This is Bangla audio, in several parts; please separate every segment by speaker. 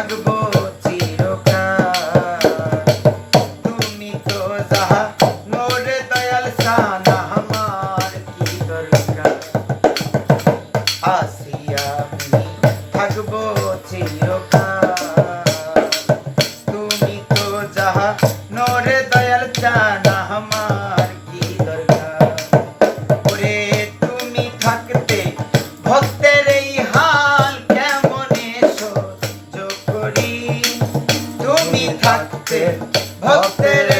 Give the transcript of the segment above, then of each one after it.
Speaker 1: থাকব চিরকাল। তুমি তো যাহা মোরে দয়াল সানা আমার কি দরকার? আসিয়া থাকতে ভক্তের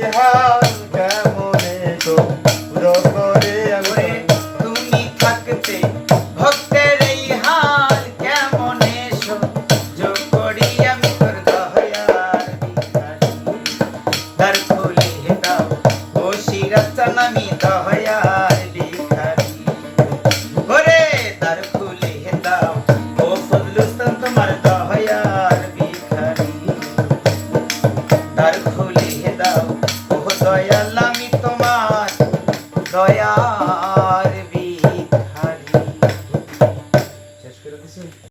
Speaker 1: আমি দয়ার ভিখারি। ওরে তার খুলে দাও, ও ফজলুস্তান তোমার দয়ার ভিখারি। তার খুলে দাও ও দয়াল আমি তোমার দয়া